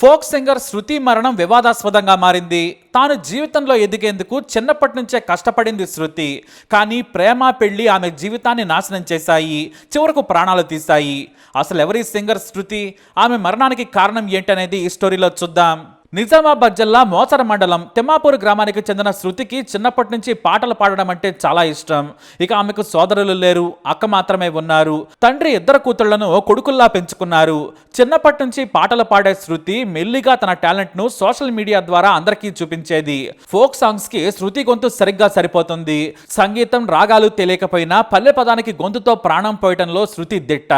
Folk singer శృతి మరణం వివాదాస్పదంగా మారింది. తాను జీవితంలో ఎదిగేందుకు చిన్నప్పటి నుంచే కష్టపడింది శృతి. కానీ ప్రేమ పెళ్ళి ఆమె జీవితాన్ని నాశనం చేశాయి. చివరకు ప్రాణాలు తీశాయి. అసలు ఎవరి సింగర్ శృతి? ఆమె మరణానికి కారణం ఏంటనేది ఈ స్టోరీలో చూద్దాం. నిజామాబాద్ జిల్లా మోసర మండలం తిమ్మాపూర్ గ్రామానికి చెందిన శృతికి చిన్నప్పటి నుంచి పాటలు పాడడం అంటే చాలా ఇష్టం. ఇక ఆమెకు సోదరులు లేరు అక్క మాత్రమే ఉన్నారు. తండ్రి ఇద్దరు కూతుళ్ళను కొడుకుల్లా పెంచుకున్నారు. చిన్నప్పటి నుంచి పాటలు పాడే శృతి మెల్లిగా తన టాలెంట్ను సోషల్ మీడియా ద్వారా అందరికీ చూపించేది. ఫోక్ సాంగ్స్కి శృతి గొంతు సరిగ్గా సరిపోతుంది. సంగీతం రాగాలు తెలియకపోయినా పల్లె పదానికి గొంతుతో ప్రాణం పోయటంలో శృతి దిట్ట.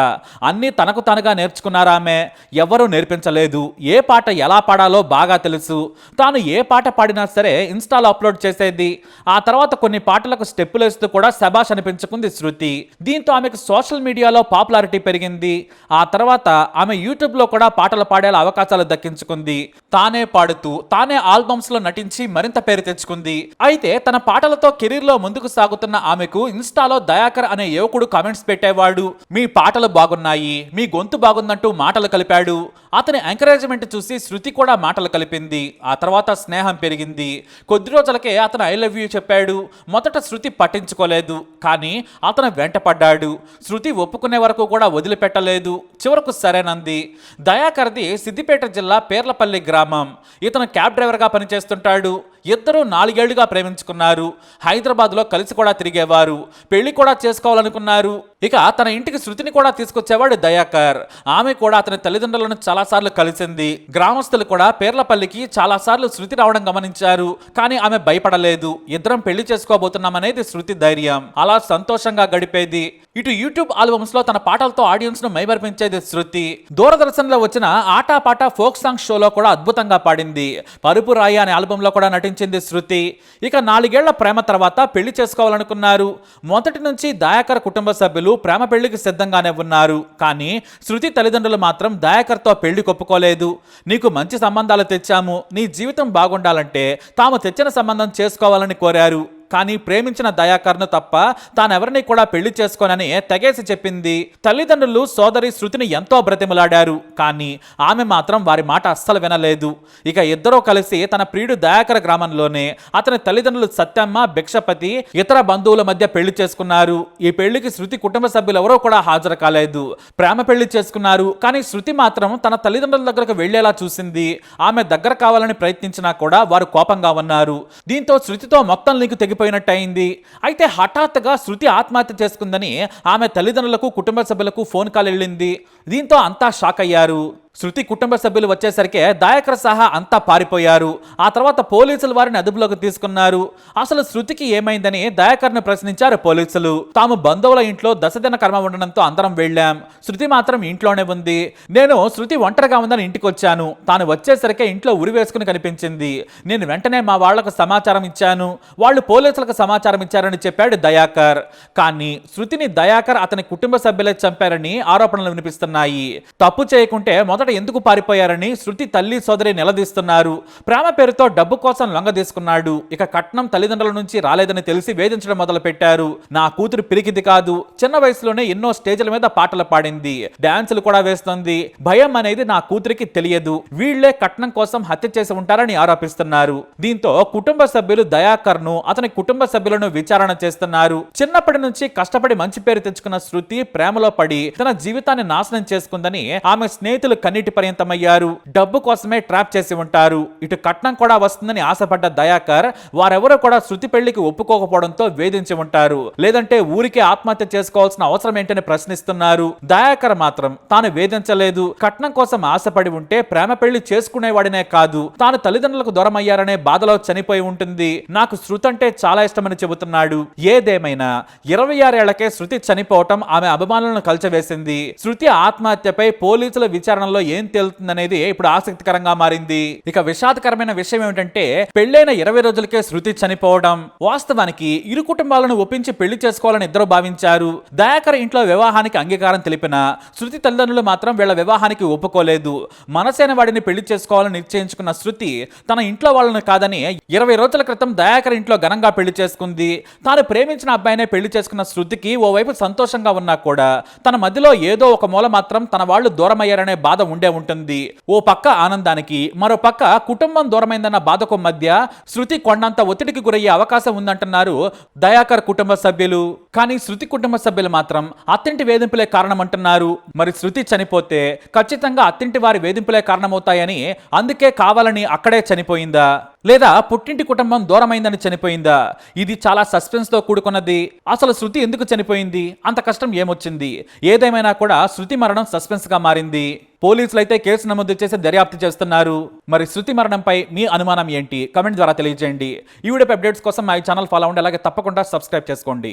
అన్ని తనకు తనగా నేర్చుకున్నారామె. ఎవరూ నేర్పించలేదు. ఏ పాట ఎలా పాడాలో బాగా తెలుసు. తాను ఏ పాట పాడినా సరే ఇన్స్టాలో అప్లోడ్ చేసేది. ఆ తర్వాత కొన్ని పాటలకు స్టెప్పులు వేస్తూ కూడా శబాష్ అనిపించుకుంది శృతి. దీంతో ఆమెకు సోషల్ మీడియాలో పాపులారిటీ పెరిగింది. ఆ తర్వాత ఆమె యూట్యూబ్లో కూడా పాటలు పాడేలా అవకాశాలు దక్కించుకుంది. తానే పాడుతూ తానే ఆల్బమ్స్లో నటించి మరింత పేరు తెచ్చుకుంది. అయితే తన పాటలతో కెరీర్లో ముందుకు సాగుతున్న ఆమెకు ఇన్స్టాలో దయాకర్ అనే యువకుడు కామెంట్స్ పెట్టేవాడు. మీ పాటలు బాగున్నాయి. మీ గొంతు బాగుందంటూ మాటలు కలిపాడు. అతని ఎంకరేజ్మెంట్ చూసి శృతి కూడా మాటలు కలిపింది. ఆ తర్వాత స్నేహం పెరిగింది. కొద్ది రోజులకే అతను ఐ లవ్ యూ చెప్పాడు. మొదట శృతి పట్టించుకోలేదు. కానీ అతను వెంటపడ్డాడు. శృతి ఒప్పుకునే వరకు కూడా వదిలిపెట్టలేదు. చివరకు సరేనంది. దయాకర్ది సిద్దిపేట జిల్లా పేర్లపల్లి గ్రామం. ఇతను క్యాబ్ డ్రైవర్గా పనిచేస్తుంటాడు. ఇద్దరూ నాలుగేళ్ళుగా ప్రేమించుకున్నారు. హైదరాబాద్లో కలిసి కూడా తిరిగేవారు. పెళ్ళి కూడా చేసుకోవాలనుకున్నారు. ఇక తన ఇంటికి శృతిని కూడా తీసుకొచ్చేవాడు దయాకర్. ఆమె కూడా అతని తల్లిదండ్రులను చాలాసార్లు కలిసింది. గ్రామస్తులు కూడా పేర్లపల్లికి చాలాసార్లు శృతి రావడం గమనించారు. కానీ ఆమె భయపడలేదు. ఇద్దరం పెళ్ళి చేసుకోబోతున్నామనేది శృతి ధైర్యం. అలా సంతోషంగా గడిపేది. ఇటు యూట్యూబ్ ఆల్బమ్స్లో తన పాటలతో ఆడియన్స్ను మైమర్పించేది శృతి. దూరదర్శన్లో వచ్చిన ఆటా పాట ఫోక్ సాంగ్ షోలో కూడా అద్భుతంగా పాడింది. పరుపు రాయి అనే ఆల్బమ్లో కూడా నటించింది శృతి. ఇక నాలుగేళ్ళ ప్రేమ తర్వాత పెళ్ళి చేసుకోవాలనుకున్నారు. మొదటి నుంచి దయాకర్ కుటుంబ సభ్యులు ప్రేమ పెళ్ళికి సిద్ధంగానే ఉన్నారు. కానీ శృతి తల్లిదండ్రులు మాత్రం దయాకర్తో పెళ్ళి కొప్పుకోలేదు. నీకు మంచి సంబంధాలు తెచ్చాము. నీ జీవితం బాగుండాలంటే తాము తెచ్చిన సంబంధం చేసుకోవాలని కోరారు. కానీ ప్రేమించిన దయాకర్ను తప్ప తానెవరిని కూడా పెళ్ళి చేసుకోనని తెగేసి చెప్పింది. తల్లిదండ్రులు సోదరి శృతిని ఎంతో బ్రతిమలాడారు. కానీ ఆమె మాత్రం వారి మాట అస్సలు వినలేదు. ఇక ఇద్దరూ కలిసి తన ప్రియుడు దయాకర గ్రామంలోనే అతని తల్లిదండ్రులు సత్యమ్మ భిక్షపతి ఇతర బంధువుల మధ్య పెళ్ళి చేసుకున్నారు. ఈ పెళ్ళికి శృతి కుటుంబ సభ్యులు ఎవరూ కూడా హాజరు కాలేదు. ప్రేమ పెళ్ళి చేసుకున్నారు. కానీ శృతి మాత్రం తన తల్లిదండ్రుల దగ్గరకు వెళ్ళేలా చూసింది. ఆమె దగ్గర కావాలని ప్రయత్నించినా కూడా వారు కోపంగా ఉన్నారు. దీంతో శృతితో మొత్తం లింకు తెగిపోయినట్టయింది అయితే హఠాత్తుగా శృతి ఆత్మహత్య చేసుకుందని ఆమె తల్లిదండ్రులకు కుటుంబ సభ్యులకు ఫోన్ కాల్ వెళ్ళింది. దీంతో అంతా షాక్ అయ్యారు శృతి కుటుంబ సభ్యులు వచ్చేసరికి దయాకర్ సహా అంతా పారిపోయారు. ఆ తర్వాత పోలీసులు వారిని అదుపులోకి తీసుకున్నారు. అసలు శృతికి ఏమైందని దయాకర్ను ప్రశ్నించారు పోలీసులు. తాము బంధువుల ఇంట్లో దశదిన కర్మ ఉండడంతో అందరం వెళ్ళాం. శృతి మాత్రం ఇంట్లోనే ఉంది. నేను శృతి ఒంటరిగా ఉందని ఇంటికి వచ్చాను తాను వచ్చేసరికి ఇంట్లో ఉరి వేసుకుని కనిపించింది. నేను వెంటనే మా వాళ్ళకు సమాచారం ఇచ్చాను. వాళ్ళు పోలీసులకు సమాచారం ఇచ్చారని చెప్పాడు దయాకర్. కానీ శృతిని దయాకర్ అతని కుటుంబ సభ్యులే చంపారని ఆరోపణలు వినిపిస్తున్నాయి. తప్పు చేయకుంటే మొదట ఎందుకు పారిపోయారని శృతి తల్లి సోదరి నిలదీస్తున్నారు. ప్రేమ పేరుతో డబ్బు కోసం లొంగ తీసుకున్నాడు. ఇక కట్నం తల్లిదండ్రుల నుంచి రాలేదని తెలిసి వేధించడం మొదలు పెట్టారు నా కూతురు పిరికింది కాదు. చిన్న వయసులోనే ఎన్నో స్టేజ్ల మీద పాటలు పాడింది. డాన్సులు కూడా వేస్తుంది. భయం అనేది నా కూతురికి తెలియదు. వీళ్ళే కట్నం కోసం హత్య చేసి ఉంటారని ఆరోపిస్తున్నారు. దీంతో కుటుంబ సభ్యులు దయాకర్ను అతని కుటుంబ సభ్యులను విచారణ చేస్తున్నారు. చిన్నప్పటి నుంచి కష్టపడి మంచి పేరు తెచ్చుకున్న శృతి ప్రేమలో పడి తన జీవితాన్ని నాశనం చేసుకుందని ఆమె స్నేహితులు కన్నీటి పర్యంతమయ్యారు. డబ్బు కోసమే ట్రాప్ చేసి ఉంటారు. ఇటు కట్నం కూడా వస్తుందని ఆశపడ్డ దయాకర్ వారెవరూ కూడా శృతి పెళ్ళికి ఒప్పుకోకపోవడంతో వేధించి ఉంటారు. లేదంటే ఊరికే ఆత్మహత్య చేసుకోవాల్సిన అవసరం ఏంటని ప్రశ్నిస్తున్నారు. దయాకర్ మాత్రం తాను వేధించలేదు. కట్నం కోసం ఆశపడి ఉంటే ప్రేమ పెళ్ళి చేసుకునేవాడినే కాదు. తాను తల్లిదండ్రులకు దూరం అయ్యారనే బాధలో చనిపోయి ఉంటుంది. నాకు శృతి అంటే చాలా ఇష్టమని చెబుతున్నాడు. ఏదేమైనా ఇరవై ఆరేళ్ళకే శృతి చనిపోవటం ఆమె అభిమానులను కలిచవేసింది. శృతి ఆత్మహత్యపై పోలీసుల విచారణలో ఏం తేలుతుందనేది ఇప్పుడు ఆసక్తికరంగా మారింది. ఇక విషాదకరమైన విషయం ఏమిటంటే పెళ్ళైన ఇరవై రోజులకే శృతి చనిపోవడం వాస్తవానికి ఇరు కుటుంబాలను ఒప్పించి పెళ్ళి చేసుకోవాలని ఇద్దరు భావించారు. దయాకర్ ఇంట్లో వివాహానికి అంగీకారం తెలిపిన శృతి తల్లిదండ్రులు మాత్రం వీళ్ళ వివాహానికి ఒప్పుకోలేదు. మనసైన వాడిని పెళ్ళి చేసుకోవాలని నిశ్చయించుకున్న శృతి తన ఇంట్లో వాళ్ళని కాదని ఇరవై రోజుల క్రితం దయాకర్ ఇంట్లో ఘనంగా పెళ్ళి చేసుకుంది. తాను ప్రేమించిన అబ్బాయినే పెళ్ళి చేసుకున్న శృతికి ఓవైపు సంతోషంగా ఉన్నా కూడా తన మధ్యలో ఏదో ఒక మూల మాత్రం తన వాళ్ళు దూరమయ్యారనే బాధ ఉండే ఉంటుంది. ఓ పక్క ఆనందానికి మరో పక్క కుటుంబం దూరమైందన్న బాధకు మధ్య శృతి కొండంత ఒత్తిడికి గురయ్యే అవకాశం ఉందంటున్నారు దయాకర్ కుటుంబ సభ్యులు. కానీ శృతి కుటుంబ సభ్యులు మాత్రం అత్తింటి వేధింపులే కారణమంటున్నారు. మరి శృతి చనిపోతే ఖచ్చితంగా అత్తింటి వారి వేధింపులే కారణమవుతాయని అందుకే కావాలని అక్కడే చనిపోయిందా? లేదా పుట్టింటి కుటుంబం దూరమైందని చనిపోయిందా? ఇది చాలా సస్పెన్స్తో కూడుకున్నది. అసలు శృతి ఎందుకు చనిపోయింది? అంత కష్టం ఏమొచ్చింది? ఏదేమైనా కూడా శృతి మరణం సస్పెన్స్గా మారింది. పోలీసులు అయితే కేసు నమోదు చేసి దర్యాప్తు చేస్తున్నారు. మరి శృతి మరణంపై మీ అనుమానం ఏంటి? కమెంట్ ద్వారా తెలియజేయండి. ఈ వీడియో అప్డేట్స్ కోసం మా ఛానల్ ఫాలో అవ్వండి. అలాగే తప్పకుండా సబ్స్క్రైబ్ చేసుకోండి.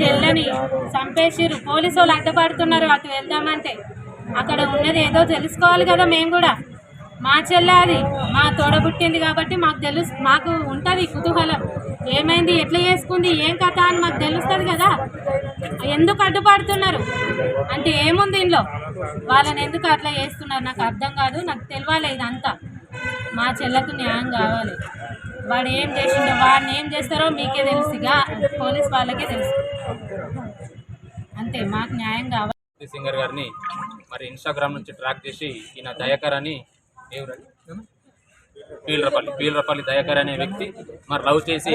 చెల్లని చంపేసిర్రు. పోలీసు వాళ్ళు అడ్డపడుతున్నారు అటు వెళ్దామంటే. అక్కడ ఉన్నది ఏదో తెలుసుకోవాలి కదా మేము కూడా. మా చెల్లె అది మా తోడబుట్టింది కాబట్టి మాకు తెలుసు మాకు ఉంటుంది కుతూహలం. ఏమైంది ఎట్లా చేసుకుంది ఏం కథ అని మాకు తెలుస్తుంది కదా. ఎందుకు అడ్డుపడుతున్నారు? అంటే ఏముంది ఇంట్లో? వాళ్ళని ఎందుకు అట్లా చేస్తున్నారు? నాకు అర్థం కాదు నాకు తెలియాలి ఇదంతా. మా చెల్లకు న్యాయం కావాలి. వాడు ఏం చేసిండో వాడిని ఏం చేస్తారో మీకే తెలుసుగా పోలీస్ వాళ్ళకే తెలుసు. అంతే మాకు న్యాయం కావాలి. సింగర్ గారిని మరి ఇన్స్టాగ్రామ్ నుంచి ట్రాక్ చేసి ఈయన దయాకర్ అని పీలరపల్లి పీలరపల్లి దయాకర్ అనే వ్యక్తి. మరి లవ్ చేసి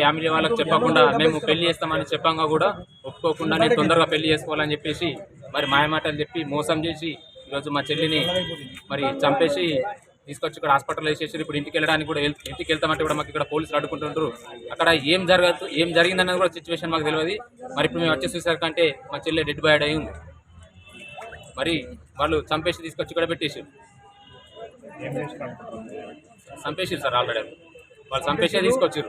ఫ్యామిలీ వాళ్ళకి చెప్పకుండా మేము పెళ్ళి చేస్తామని చెప్పంగా కూడా ఒప్పుకోకుండా నేను తొందరగా పెళ్ళి చేసుకోవాలని చెప్పేసి మరి మాయమాటలు చెప్పి మోసం చేసి ఈరోజు మా చెల్లిని మరి చంపేసి తీసుకొచ్చి ఇక్కడ హాస్పిటల్ వేసేసి ఇప్పుడు ఇంటికి వెళ్ళడానికి కూడా ఇంటికి వెళ్తామంటే కూడా మాకు ఇక్కడ పోలీసులు అడ్డుకుంటుంటారు అక్కడ ఏం జరగదు ఏం జరిగిందన్నది కూడా సిచ్యువేషన్ మాకు తెలియదు. మరి ఇప్పుడు మేము వచ్చి చూసేసరికంటే మా చెల్లి డెడ్ బాయ్ అయి ఉంది. మరి వాళ్ళు చంపేసి తీసుకొచ్చి ఇక్కడ పెట్టేసారు. చంపేసారు సార్ ఆల్రెడీ. వాళ్ళు చంపేసే తీసుకొచ్చారు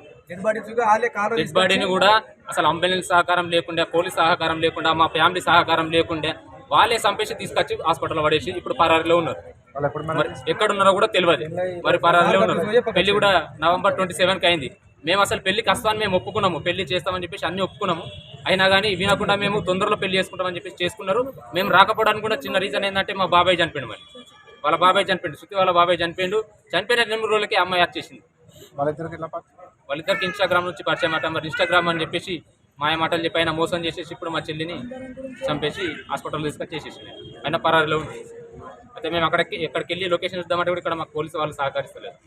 డెడ్ బాడీని కూడా అసలు అంబులెన్స్ సహకారం లేకుండా పోలీస్ సహకారం లేకుండా మా ఫ్యామిలీ సహకారం లేకుండా వాళ్ళే చంపేసి తీసుకొచ్చి హాస్పిటల్ పడేసి ఇప్పుడు పరారిలో ఉన్నారు. మరి ఎక్కడ ఉన్నారో కూడా తెలియదు మరి పరారిలో ఉన్నారు. పెళ్ళి కూడా నవంబర్ ట్వంటీ సెవెన్కి అయింది. మేము అసలు పెళ్ళికి వస్తామని మేము ఒప్పుకున్నాము. పెళ్ళి చేస్తామని చెప్పేసి అన్ని ఒప్పుకున్నాము. అయినా కానీ వినకుండా మేము తొందరలో పెళ్ళి చేసుకుంటామని చెప్పేసి చేసుకున్నారు. మేము రాకపోవడానికి కూడా చిన్న రీజన్ ఏంటంటే మా బాబాయ్ చనిపోయింది మరి. వాళ్ళ బాబాయ్ చనిపోయిండు. శృతి వాళ్ళ బాబాయ్ చనిపోయిండు. చనిపోయిన రెండు రోజులకి అమ్మాయి వచ్చేసింది వాళ్ళిద్దరికి ఇన్స్టాగ్రామ్ నుంచి పరిచయం అట. మరి ఇన్స్టాగ్రామ్ అని చెప్పేసి మాయ మాటలు చెప్పి ఆయన మోసం చేసేసి ఇప్పుడు మా చెల్లిని చంపేసి హాస్పిటల్ తీసుకొచ్చేసేసి ఆయన పరారిలో ఉంది అయితే మేము అక్కడికి ఎక్కడికి వెళ్ళి లొకేషన్ ఇద్దామంటే కూడా ఇక్కడ మాకు పోలీసు వాళ్ళు సహకరిస్తలేదు